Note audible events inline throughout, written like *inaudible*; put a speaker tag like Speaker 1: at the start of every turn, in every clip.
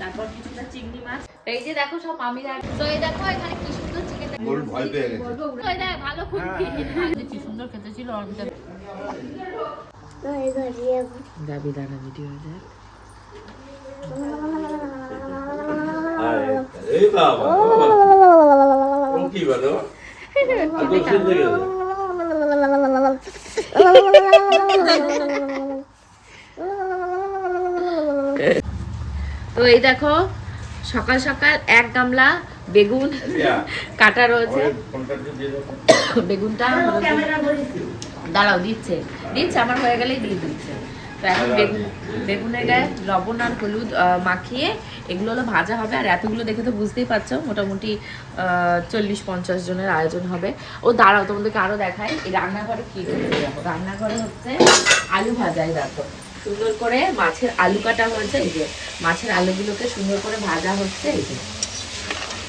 Speaker 1: তারপর কিছুটা চিংড়ি মাছ। এই যে দেখো সব মামিরা তো এই দেখো এখানে কি সুন্দর চিকেন
Speaker 2: ওর ভয় পেয়ে গেছে।
Speaker 1: ভালো খুন্তি কি সুন্দর খেতে ছিল অর্পিতা যাবি দাঁড়া ভিডিও যায়
Speaker 2: এই বাবা। ও কি বলো? *laughs* শুনতে গেল *laughs*
Speaker 1: তো এই দেখো সকাল সকাল এক গামলা বেগুন কাটা রয়েছে। বেগুনটা দাঁড়াও দিচ্ছে। দিচ্ছে। আমার হয়ে গেলেই দিয়ে দিচ্ছে। তো এখন বেগুন বেগুনের গায়ে লবণ আর হলুদ মাখিয়ে এগুলো হলো ভাজা হবে। আর এতগুলো দেখে তো বুঝতেই পারছ মোটামুটি চল্লিশ পঞ্চাশ জনের আয়োজন হবে। ও দাঁড়াও তোমাদেরকে আরও দেখাই। এই রান্নাঘরে কি হচ্ছে রান্নাঘরে হচ্ছে আলু ভাজাই দেখো। সুন্দর করে মাছের আলু কাটা হয়েছে, এই যে মাছের আলুগুলোকে সুন্দর করে ভাজা হচ্ছে, এই যে।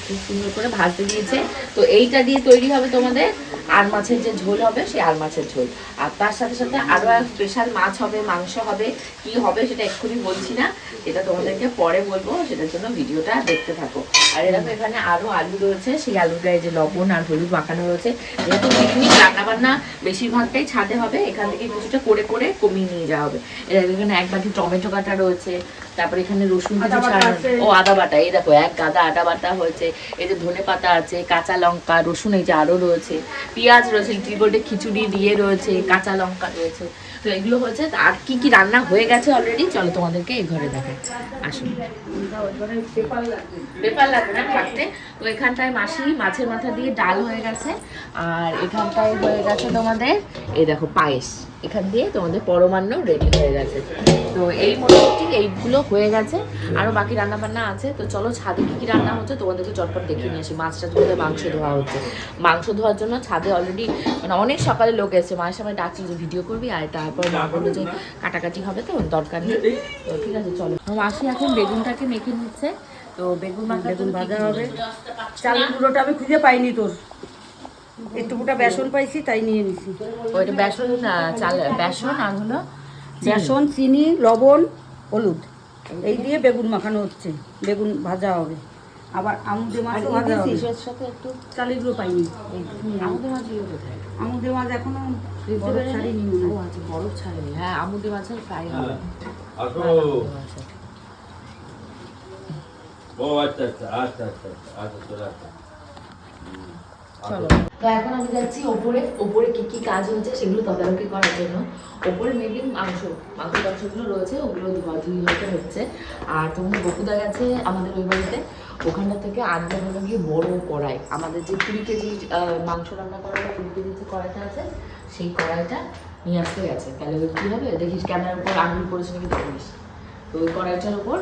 Speaker 1: খুব সুন্দর করে ভাজতে দিয়েছে। তো এইটা দিয়ে তৈরি হবে তোমাদের আর মাছের যে ঝোল হবে, সেই আর মাছের ঝোল। আর তার সাথে সাথে আরও এক স্পেশাল মাছ হবে, মাংস হবে, কি হবে সেটা এক্ষুনি বলছি না। এটা তোমাদেরকে পরে বলব, সেটার জন্য ভিডিওটা দেখতে থাকো। আর এরকম এখানে আরও আলু রয়েছে, সেই আলুর গায়ে যে লবণ আর হলুদ মাখানো রয়েছে, যেহেতু পিকনিক রান্না বান্না বেশিরভাগটাই ছাদে হবে, এখান থেকে কিছুটা করে করে কমিয়ে নিয়ে যাওয়া হবে। এর এখানে এক বাটি টমেটো কাটা রয়েছে তারপরে এখানে রসুন কিছু ছাড়ানো ও আদা বাটা এই দেখো এক গাদা আদা বাটা হয়েছে এই যে ধনে পাতা আছে কাঁচা লঙ্কা রসুন এই যে আরও রয়েছে পেঁয়াজ রয়েছে লিটল গোল্ডে খিচুড়ি দিয়ে রয়েছে কাঁচা লঙ্কা রয়েছে তো এগুলো হয়েছে আর কি কি রান্না হয়ে গেছে অলরেডি চলো তোমাদেরকে এই ঘরে দেখাই আসুন। পেপার লাগবে না থাকতে তো এখানটায় মাসি মাছের মাথা দিয়ে ডাল হয়ে গেছে আর এখানটায় হয়ে গেছে তোমাদের এই দেখো পায়েস। এখান দিয়ে তোমাদের পরমান্ন রেডি হয়ে গেছে। তো এই মোটামুটি এইগুলো হয়ে গেছে। আরও বাকি রান্না বান্না আছে। তো চলো ছাদে কী কী রান্না হচ্ছে তোমাদেরকে চটপট দেখিয়ে নিয়ে আসি। মাছটা ধুয়ে মাংস ধোয়া হচ্ছে। মাংস ধোয়ার জন্য ছাদে অলরেডি মানে অনেক সকালে লোক এসেছে। মায়ের সময় ডাকছি যে ভিডিও করবি আর তারপর মা বলল যে কাটাকাটি হবে তো দরকার নেই। তো ঠিক আছে চলো। মাসি এখন বেগুনটাকে মেখে নিচ্ছে। তো বেগুন মাখা
Speaker 3: বেগুন ভাজা হবে। চালের গুঁড়োটা আমি খুঁজে পাইনি তোর। একটুকুটা বেসন পাইছি তাই নিয়ে নিছি।
Speaker 1: ওইটা বেসন চাল বেসন আর হলো
Speaker 3: বেসন চিনি লবণ হলুদ। এই দিয়ে বেগুন মাখানো হচ্ছে বেগুন ভাজা হবে। আবার আমুদে মাছও ভাজা হবে।
Speaker 1: সাথে একটু
Speaker 3: চালের গুঁড়ো পাইনি
Speaker 1: আমুদি মাছ
Speaker 3: আমুদে মাছ এখনও
Speaker 1: বরফ
Speaker 3: ছাড়িনি
Speaker 1: ও আচ্ছা বরফ ছাড়েনি। হ্যাঁ আমুদি মাছের ফ্রাই হবে।
Speaker 2: ও আচ্ছা আচ্ছা আচ্ছা আচ্ছা আচ্ছা আচ্ছা চলে। আসো
Speaker 1: চলো তো এখন আমি যাচ্ছি ওপরে। ওপরে কি কি কাজ হচ্ছে সেগুলো তদারকি করার জন্য। ওপরে মেবি মাংস মাংস টাংসগুলো রয়েছে ওগুলো ধোয়া ধুই হতে হচ্ছে। আর তোমাদের বকুদা গেছে আমাদের ওই বাড়িতে। ওখানটা থেকে আনতে হলো গিয়ে বড় কড়াই। আমাদের যে কুড়ি কেজি মাংস রান্না করার কুড়ি কেজি যে কড়াইটা আছে সেই কড়াইটা নিয়ে আসতে গেছে। তাহলে কী হবে? দেখিস ক্যামেরার উপর আঙুল পড়েছে নাকি দেখিস তো ওই কড়াইটার উপর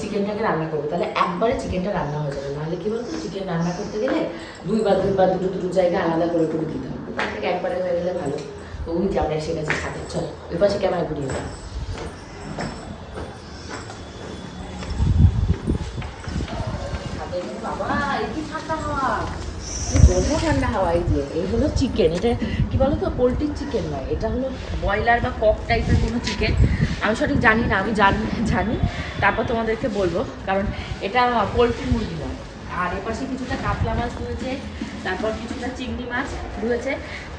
Speaker 1: চিকেনটাকে রান্না করব। তাহলে একবারে চিকেনটা রান্না হয়ে যাবে। নাহলে কি বলতো চিকেন রান্না করতে গেলে দুই দুইবার দুইবার দুটো দুটো জায়গায় আলাদা করে করে দিতে হবে। তার থেকে একবারে হয়ে গেলে ভালো। তো ওই যে আমরা এসে ছাদে চল ওই পাশে ক্যামেরা ঘুরিয়ে ছাদে বাবা এই কি ঠান্ডা হাওয়া। বলব ঠান্ডা হাওয়া এই যে এই হলো চিকেন এটা কি বলো তো পোলট্রির চিকেন নয়, এটা হলো ব্রয়লার বা কক টাইপের কোনো চিকেন আমি সঠিক জানি না, আমি জানি জানি। তারপর তোমাদেরকে বলব, কারণ এটা পোলট্রি মুরগি নয়। আর এপাশে কিছুটা কাতলা মাছ রয়েছে, তারপর কিছুটা চিংড়ি মাছ রয়েছে।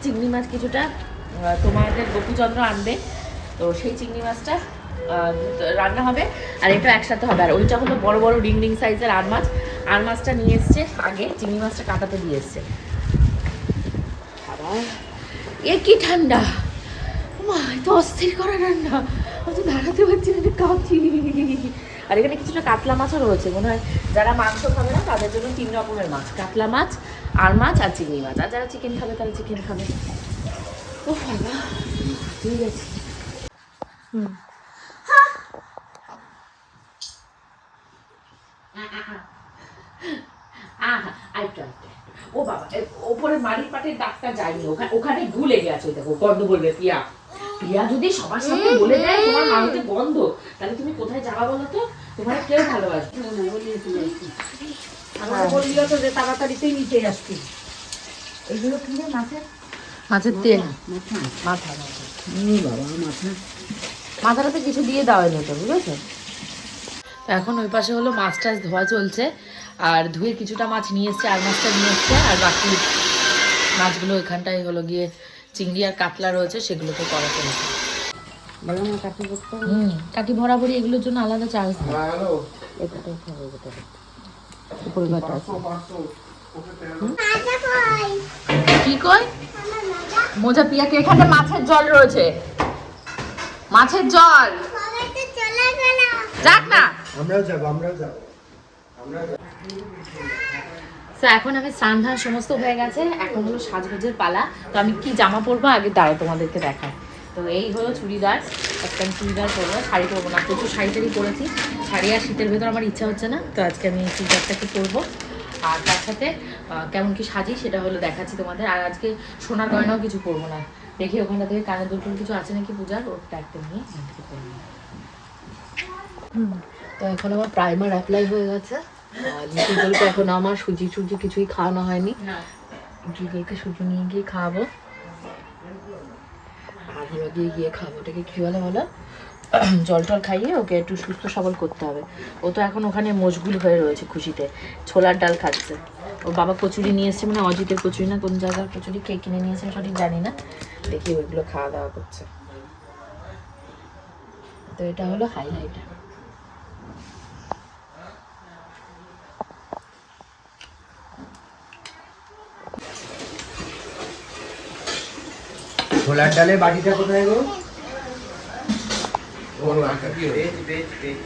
Speaker 1: চিংড়ি মাছ কিছুটা তোমাদের গোপুচন্দ্র আনবে। তো সেই চিংড়ি মাছটা রান্না হবে, আর এটা একসাথে হবে। আর ওইটা হলো বড় বড় রিং রিং সাইজের আর মাছ। আর মাছটা নিয়ে এসছে আগে, চিংড়ি মাছটা কাটাতে দিয়ে এসছে। এ কি ঠান্ডা। মা তো অস্থির করা রান্না। আমি তো দাঁড়াতে পারছি না কাঁপছি। আর এখানে কিছুটা কাতলা মাছও রয়েছে। মনে হয় যারা মাংস খাবে না, তাদের জন্য তিন রকমের মাছ। কাতলা মাছ আর মাছ, আর চিংড়ি মাছ। আর যারা চিকেন খাবে, তারা চিকেন খাবে। ও বাবা, ঠিক আছে। হুম। আহা, আরেকটু, আরেকটু। ও বাবা ওপরে পাটের ডাক্তার যায়নি। ওখানে ওখানে ভুলে গেছে দেখো গন্ধ বলবে পিয়া পিয়া যদি সবার সামনে বলে দেয় তোমার তাহলে তুমি কোথায় যাবা বলো তো? তোমার কেউ ভালোবাসবে
Speaker 3: বললি তো যে তাড়াতাড়িতেই নিতে আসবি।
Speaker 1: এগুলো কি রে মাছের? মাছের তেল।
Speaker 3: মাথা।
Speaker 1: মাথা মাথা।
Speaker 3: বাবা মাথা।
Speaker 1: মাথাটাতে কিছু দিয়ে দেওয়া হয়নি তো বুঝেছ? তো এখন ওই পাশে হলো মাছ টাছ ধোয়া চলছে। আর ধুয়ে কিছুটা মাছ নিয়ে এসছে আর মাছটা নিয়ে এসছে আর বাকি মাছগুলো ওইখানটায় হলো গিয়ে চিংড়ি আর কাতলা রয়েছে সেগুলোকে করা চলছে।
Speaker 3: কাকি করতে
Speaker 1: হুম কাকি ভরাভরি এগুলোর জন্য আলাদা চার্জ
Speaker 2: হ্যাঁ
Speaker 3: আছে।
Speaker 1: কি কই? মোজা। পিয়াকে এখানে মাছের জল রয়েছে? মাছের জল। যাক না।
Speaker 2: আমরাও যাব আমরাও যাব।
Speaker 1: তো এখন আমি স্নান ধান সমস্ত হয়ে গেছে এখন হলো সাজগোজের পালা। তো আমি কি জামা পরবো? আগে দাঁড়াও তোমাদেরকে দেখাই তো এই হলো চুড়িদার একটা চুড়িদার পরবো শাড়ি পরবো না প্রচুর শাড়ি টাড়ি পরেছি। শাড়ি আর শীতের ভেতর আমার ইচ্ছা হচ্ছে না তো আজকে আমি চুড়িদারটাকে পরবো। আর তার সাথে কেমন কি সাজি সেটা হলো দেখাচ্ছি তোমাদের। আর আজকে সোনার গয়নাও কিছু পরবো না। দেখি ওখানটা থেকে কানের দুটো কিছু আছে নাকি পূজার? ওটা একটা নিয়ে তো এখন আমার প্রাইমার অ্যাপ্লাই হয়ে গেছে। লিকুইডগুলোকে এখন আমার সুজি সুজি কিছুই খাওয়ানো হয়নি। লিকুইডকে সুজি নিয়ে গিয়ে খাওয়াবো আর হলো গিয়ে গিয়ে খাব ওটাকে কী বলে বলো? জল টল খাইয়ে ওকে একটু সুস্থ সবল করতে হবে। ও তো এখন ওখানে মশগুল হয়ে রয়েছে খুশিতে। ছোলার ডাল খাচ্ছে। ও বাবা কচুরি নিয়ে এসছে মানে অজিতের কচুরি না কোন জায়গার কচুরি কে কিনে নিয়ে এসে সঠিক জানি না। দেখি ওইগুলো খাওয়া দাওয়া করছে। তো এটা হলো হাইলাইট
Speaker 2: ছোলার ডালে বাটিটা কোথায় গো? ও কি বেচ বেচ বেচ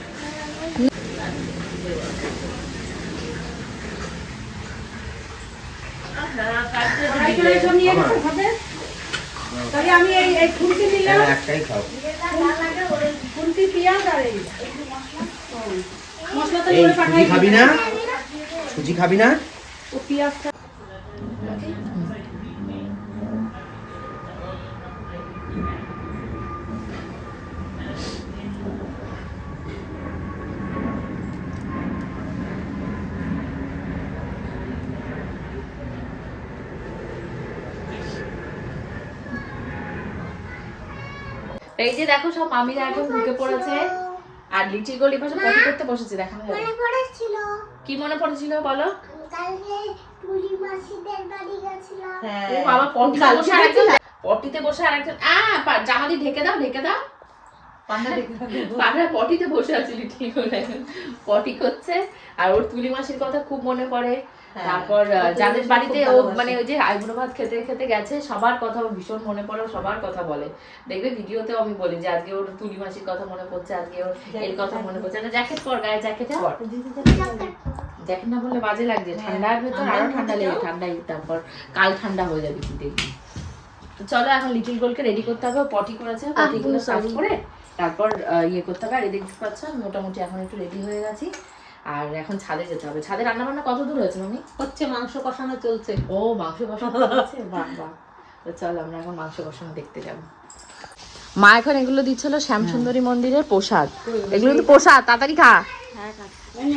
Speaker 3: তাহলে আমি এই এই নিলাম।
Speaker 2: একটাই খাও।
Speaker 3: খুন্তি পেঁয়াজ আর এই মশলা। তো
Speaker 2: সুজি খাবি না? সুজি খাবি না?
Speaker 3: ও পেঁয়াজটা
Speaker 1: এই যে দেখো সব মামিরা এখন ঢুকে পড়েছে। আর লিচি গোল এপাশে পটি করতে বসেছে দেখা যাবে। কি মনে পড়েছিল বলো? ও পটিতে বসে আরেকজন আ জামা দিয়ে ঢেকে দাও ঢেকে দাও। পটিতে বসে আছে পটি করছে আর ওর তুলি মাসির কথা খুব মনে পড়ে। তারপর যাদের বাড়িতে ও মানে ওই যে আইবুড়ো ভাত খেতে খেতে গেছে সবার কথা ভীষণ মনে পড়ে সবার কথা বলে। দেখবে ভিডিওতেও আমি বলি যে আজকে ওর তুলি মাসির কথা মনে পড়ছে আজকে ওর এর কথা মনে পড়ছে। না জ্যাকেট পর গায়ে জ্যাকেট পর। জ্যাকেট না বললে বাজে লাগছে ঠান্ডার ভেতর আরও ঠান্ডা লেগে ঠান্ডাই তারপর কাল ঠান্ডা হয়ে যাবে দেখবি চলো এখন লিটিল গোলকে রেডি করতে হবে পটি করেছে পটিগুলো সাফ করে তারপর ইয়ে করতে হবে আর এদিকে দেখতে পাচ্ছ মোটামুটি এখন একটু রেডি হয়ে গেছি। আর এখন ছাদে যেতে হবে। ছাদে রান্না বান্না কত দূর হয়েছে মামি
Speaker 3: হচ্ছে মাংস কষানো চলছে।
Speaker 1: ও মাংস কষানো আছে *laughs* বাহ বাহ। তো চল আমরা এখন মাংস কষানো দেখতে যাব। মা এখন এগুলো দিচ্ছিল শ্যাম সুন্দরী মন্দিরের প্রসাদ। এগুলো তো প্রসাদ তাড়াতাড়ি খা।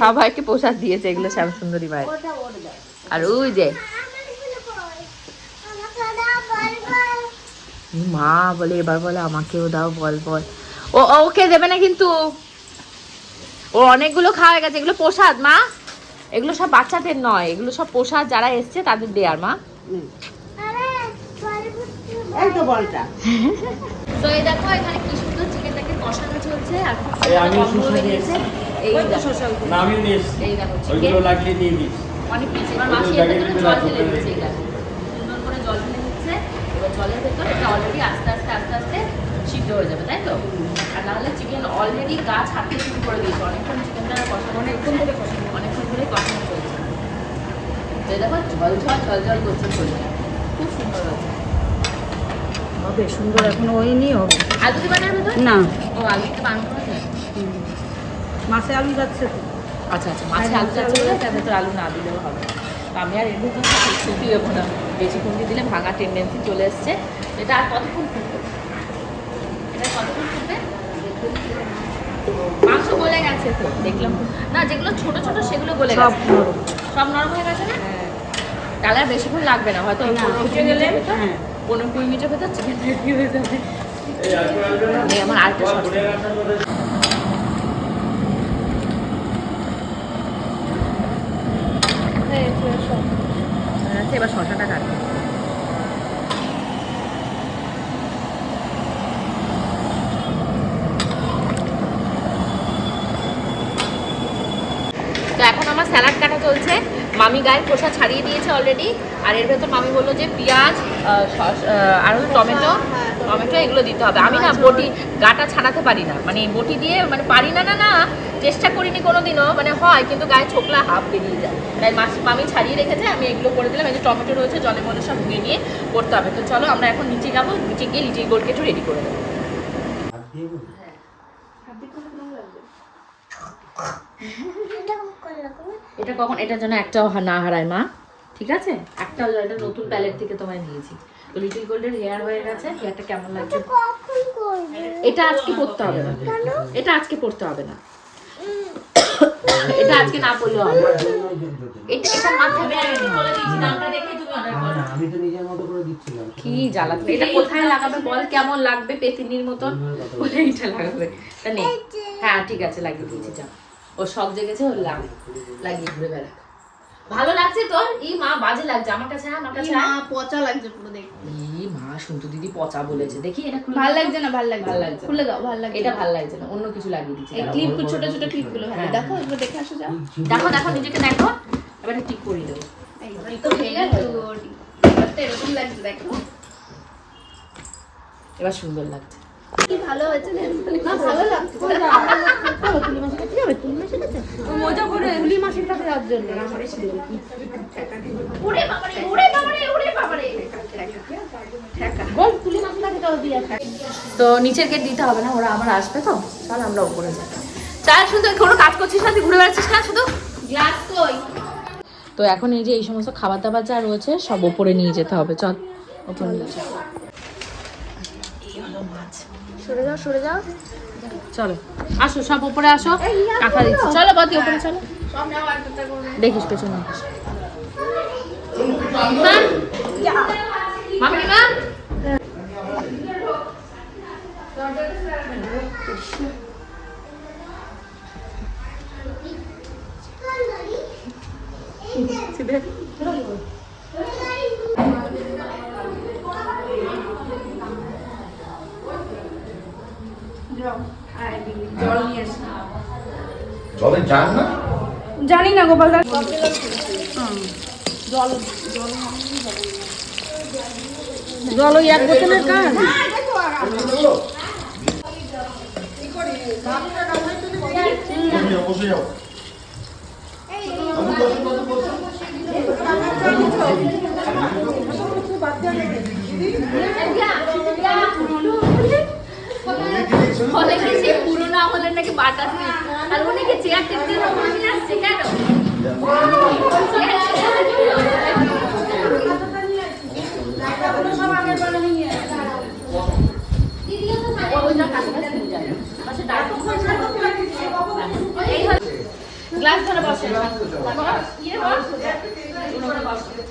Speaker 1: সবাইকে প্রসাদ দিয়েছে এগুলো শ্যাম সুন্দরী মায়ের। আর ওই যে। মা বলে এবার বলে আমাকেও দাও বল বল। ও ও, ওকে দেবে না কিন্তু। ও অনেকগুলো খাওয়া গেছে। এগুলো প্রসাদ মা। এগুলো সব বাচ্চাদের নয়। এগুলো সব প্রসাদ যারা এসছে তাদের দেয়ার মা।
Speaker 3: তো
Speaker 1: এই দেখো এখানে কি সুন্দর চিকেনটাকে কষানো চলছে। আর
Speaker 2: এই
Speaker 1: দেখো। চিকেন অনেক মাসি এর ভেতরে জল
Speaker 2: রাখো,
Speaker 1: ঢেলে দিচ্ছে এই দেখো সুন্দর করে জল ঢেলে দিচ্ছে। এবার জলের ভেতর এটা অলরেডি আস্তে আস্তে আস্তে আস্তে সিদ্ধ হয়ে যাবে তাই তো? আর নাহলে চিকেন অলরেডি গা ছাড়তে শুরু করে দিয়েছে। অনেকক্ষণ চিকেনটা কষানো অনেকক্ষণ ধরে কষানো অনেকক্ষণ ধরে কষানো চলছে তো দেখো ঝল ঝল ঝল ঝল করছে চলছে খুব সুন্দর হয়েছে।
Speaker 3: হবে সুন্দর এখন হয়নি হবে।
Speaker 1: আলু কি বানার ভেতর?
Speaker 3: না।
Speaker 1: ও আলু কি বানানো
Speaker 3: মাছে আলু যাচ্ছে তো।
Speaker 1: আচ্ছা আচ্ছা মাছে আলু যাচ্ছে বলে তার ভেতর আলু না দিলেও হবে। তো আমি আর এর ভেতর ছুটি দেবো না। বেশি খুন্তি দিলে ভাঙা টেন্ডেন্সি চলে এসছে। এটা আর কতক্ষণ মাংস গলে গেছে তো দেখলাম না যেগুলো ছোট ছোট সেগুলো গলে গেছে। সব নরম হয়ে গেছে না? কালার আর বেশিক্ষণ লাগবে না হয়তো পনেরো
Speaker 3: গেলে
Speaker 1: পনেরো কুড়ি মিনিটের ভেতর চিকেন রেডি হয়ে যাবে। আমার আরেকটা হ্যাঁ, এবার শশাটা কাটবে। চলছে মামি গায়ের খোসা ছাড়িয়ে দিয়েছে অলরেডি আর এর ভেতর মামি বলল যে পেঁয়াজ আহ, আর হলো টমেটো টমেটো এগুলো দিতে হবে। আমি না বটি গাটা ছাড়াতে পারি না। মানে বটি দিয়ে মানে পারি না না না চেষ্টা করিনি কোনোদিনও মানে হয় কিন্তু গায়ে ছোকলা হাফ বেরিয়ে যায়। তাই মাস মামি ছাড়িয়ে রেখেছে আমি এগুলো করে দিলাম। এই যে টমেটো রয়েছে জলের মধ্যে সব ধুয়ে নিয়ে করতে হবে। তো চলো আমরা এখন নিচে যাব নিচে গিয়ে লিচি গোলকে একটু রেডি করে দেবো।
Speaker 4: এটা
Speaker 1: কখন? এটার জন্য একটাও না হারায় মা। ঠিক আছে? একটা এটা নতুন প্যালেট থেকে তোমায় নিয়েছি। তো লিটিল গোল্ডের হেয়ার হয়ে গেছে। হেয়ারটা কেমন লাগছে? এটা আজকে পড়তে হবে না। এটা আজকে পড়তে হবে না। এটা আজকে না পড়লেও হবে। এটা এটা মাথায় আমি বলে দিয়েছি নামটা দেখে তুমি অর্ডার করো
Speaker 5: আমি তো নিজের মতো করে দিচ্ছিলাম
Speaker 1: কি জ্বালাতে এটা কোথায় লাগাবে বল? কেমন লাগবে পেতিনির মতন? বলে এইটা লাগাবে। তা নেই হ্যাঁ ঠিক আছে লাগিয়ে দিয়েছি যা। ও সব জেগেছে ওর লাগে লাগিয়ে ঘুরে বেড়া ভালো লাগছে তোর ই মা বাজে লাগছে আমার কাছে আমার কাছে
Speaker 6: মা পচা লাগছে পুরো দেখতে
Speaker 1: ই মা শুনতু দিদি পচা বলেছে। দেখি এটা খুলে
Speaker 6: ভালো। লাগছে না ভালো লাগছে
Speaker 1: ভালো লাগছে।
Speaker 6: খুলে দাও ভালো লাগছে
Speaker 1: এটা ভালো লাগছে না অন্য কিছু লাগিয়ে দিচ্ছি।
Speaker 6: এই। ক্লিপ ছোট ছোট ক্লিপগুলো ভালো
Speaker 1: হ্যাঁ।
Speaker 6: দেখো এগুলো দেখে আসো যাও।
Speaker 1: দেখো দেখো নিজেকে দেখো। এবার ঠিক করিয়ে দেবো
Speaker 6: এই তো হয়ে গেল তো এরকম লাগছে দেখো।
Speaker 1: এবার সুন্দর লাগছে।
Speaker 6: কি ভালো হয়েছে না। না ভালো লাগছে।
Speaker 3: মজা করে। তুলি মাসির কাছে যাওয়ার জন্য
Speaker 6: ওরে বাবারে ওরে বাবারে ওরে বাবারে।
Speaker 3: বল তুলি মাসির কাছে যাওয়া দিয়ে
Speaker 1: তো নিচের গেট দিতে হবে না ওরা আবার আসবে তো। চল আমরা উপরে যাই। চাল শুধু কোনো কাজ করছিস না? তুই ঘুরে বেড়াচ্ছিস না শুধু?
Speaker 6: গ্লাস কই?
Speaker 1: তো এখন এই যে এই সমস্ত খাবার দাবার যা রয়েছে সব ওপরে নিয়ে যেতে হবে। চল ওপরে নিয়ে
Speaker 6: সরে যাও সরে যাও।
Speaker 1: চলো। আসো সব উপরে আসো। কাকা দিচ্ছি। চলো বাদি উপরে চলো। দেখিস পেছনে। দেখিস মামিমা
Speaker 2: তবে যান না?
Speaker 3: জানি না গোপাল দা। জল ওই এক বোতলের কাজ?
Speaker 1: বলে কি সে পুরোনো আমলের নাকি বাটা সিট আর উনি কি চেয়ার টেবিল উপরে নিয়ে আসছে কেন? গ্লাস ধরে বসে।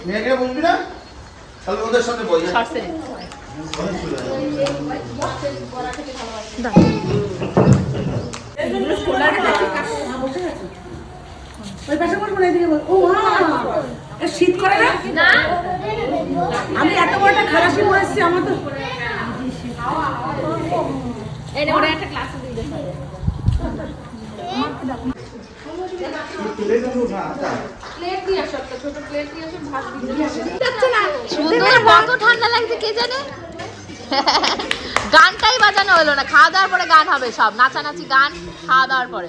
Speaker 2: মেয়েকে বুঝবি না? তাহলে ওদের সাথে বই
Speaker 1: শর্টসে
Speaker 3: ওই পাশে করব না এদিকে ও শীত করে না আমি এত বড় একটা খালাসি বলেছি আমার তো
Speaker 1: ঠান্ডা লাগছে, কে জানে? গানটাই বাজানো হলো না, খাওয়া দাওয়ার পরে গান হবে সব, নাচানাচি গান, খাওয়া দাওয়ার পরে।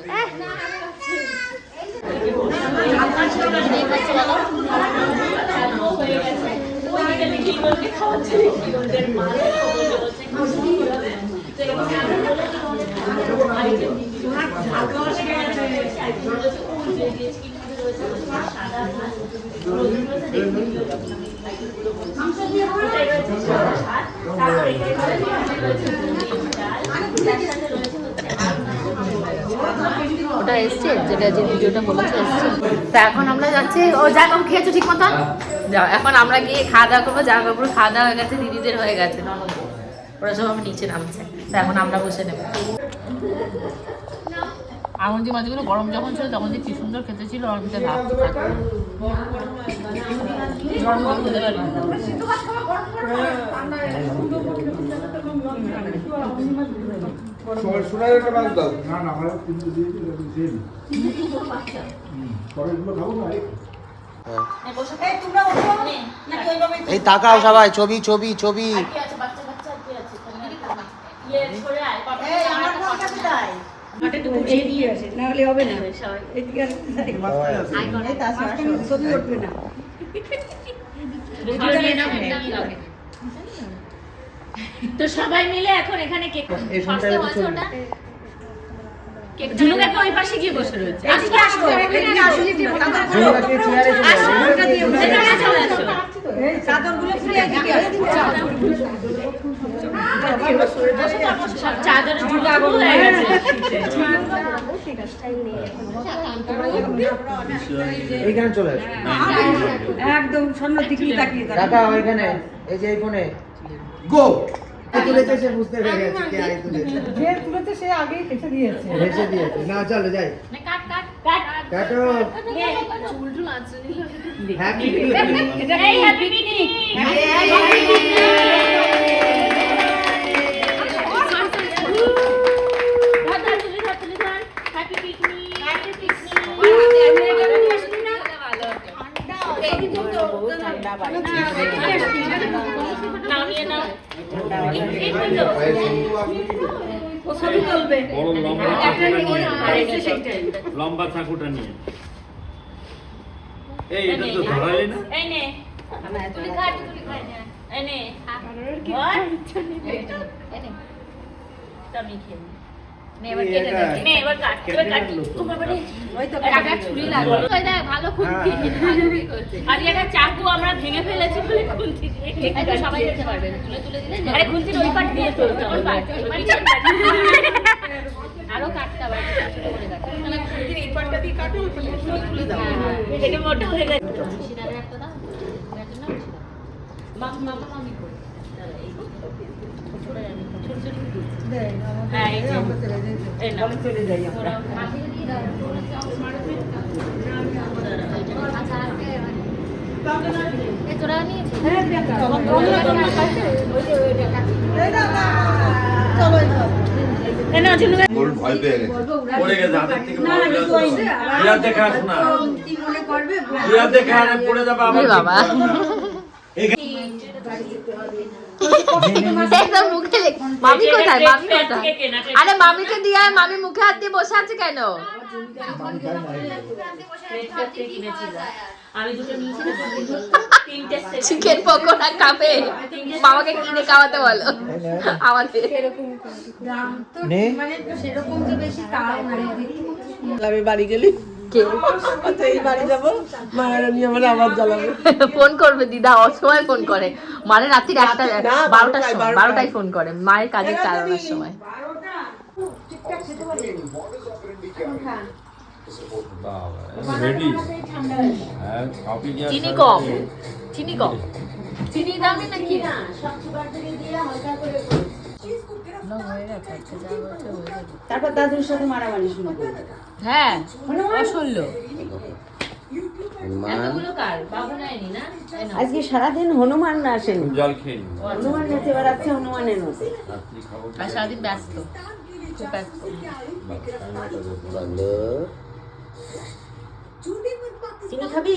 Speaker 1: ওটা এসছে যেটা যে ভিডিওটা বলেছে এসছে। তা এখন আমরা যাচ্ছি ও যা কম খেয়েছো ঠিক মতো যাও এখন আমরা গিয়ে খাওয়া দাওয়া করব জামা কাপড় খাওয়া দাওয়া হয়ে গেছে দিদিদের হয়ে গেছে ওরা সব আমি নিচে নামছে। তা এখন আমরা বসে নেব। আমার যে মাছগুলো গরম যখন ছিল তখন যে কি সুন্দর খেতে ছিল ভিতরে
Speaker 7: পরেরগুলো খাব না
Speaker 3: এই
Speaker 5: তাকাও সবাই ছবি ছবি ছবি
Speaker 3: তো হবে না। ছবি উঠবে না।
Speaker 1: সবাই মিলে এখন এখানে কেক
Speaker 5: এই ফোনটা একটু ছবি
Speaker 1: ঝুনু কাকা ওই পাশে গিয়ে বসে রয়েছে।
Speaker 3: এদিকে আসো এদিকে আসো।
Speaker 5: ঝুমুরাকে চেয়ারে চলে
Speaker 1: আসো,
Speaker 5: যাও।
Speaker 3: ওটা দিয়ে বসে
Speaker 1: এখানে চলে আসো।
Speaker 3: এই চাদরগুলো খুলে এদিকে
Speaker 1: সব চাদরে ঝুলু হয়ে। গেছে।
Speaker 5: এইখানে চলে
Speaker 3: একদম স্বর্ণ দিকে তাকিয়ে।
Speaker 5: টাকা ওইখানে এই যে এই ফোনে। গো তুলেছে সে বুঝতে পেরে গেছে কে আগে তুলেছে
Speaker 3: যে তুলেছে সে আগেই লিখে দিয়েছে
Speaker 5: ভেসে দিয়েছে না চলো যাই
Speaker 1: কাট কাট কাট
Speaker 5: কাটো
Speaker 6: চুলটুল আছে
Speaker 5: হ্যাপি
Speaker 1: এই happy picnic happy picnic happy picnic
Speaker 2: বড় লম্বা চাকুটা নিয়ে এই এটা তো ধরালি না?
Speaker 1: এই নে তুলি খা তুলি খা এই নে বল এই নে তুমি খেয়ে নে। নে এবার কেটে দে নে এবার কাট এবার কাট তোমার বাড়ি
Speaker 3: ওই তো
Speaker 1: কাটা ছুরি লাগল ওই দেখ ভালো খুন্তি আর একটা চাকু আমরা ভেঙে ফেলেছি বলে খুন্তি দিয়ে সবাই খেতে পারবে তুলে তুলে দিলে আরে খুন্তির ওই পাট দিয়ে তুলতে হবে পাট। আরও কাটতে হবে ছোট করে কাটতে হবে।
Speaker 3: খুন্তির এই পাটটা দিয়ে কাটো ওই পাটটা তুলে দাও
Speaker 1: এটা মোটা হয়ে গেছে দাও মামা মামি করে
Speaker 7: ভয় পেয়ে গেছে
Speaker 2: পড়ে গেছে হাতের থেকে পড়ে যাবে আবার
Speaker 1: বাবা
Speaker 8: একদম মুখে লেগে- মামি কোথায়? মামি কোথায়? আরে মামিকে দিয়ে মামি মুখে হাত দিয়ে বসে আছে কেন। চিকেন পকোড়া খাবে। মামাকে কিনে খাওয়াতে বলো। আমাদের।
Speaker 9: আমি বাড়ি গেলি?
Speaker 8: কে
Speaker 9: এই বাড়ি যাব। মায়েরানি আমার আবার জ্বালাবে।
Speaker 8: ফোন করবে দিদা অসময় ফোন করে। মানে রাত্রি একটা বারোটার সময়
Speaker 9: বারোটায়।
Speaker 8: ফোন করে মায়ের কাজের চালানোর সময়।
Speaker 2: হ্যাঁ
Speaker 8: চিনি কম। চিনি কম। চিনি দামি নাকি?
Speaker 3: তারপর দাদুর সাথে মারামারি শুরু করবে
Speaker 8: হ্যাঁ অসল্য
Speaker 1: এতগুলো কার? বাবু নেয়নি না এই নাও।
Speaker 3: আজকে সারাদিন হনুমান না আসেনি?
Speaker 2: জল খেয়ে
Speaker 3: হনুমান নেচে বেড়াচ্ছে হনুমানের
Speaker 8: আর সারাদিন ব্যস্ত
Speaker 3: চিনি খাবি?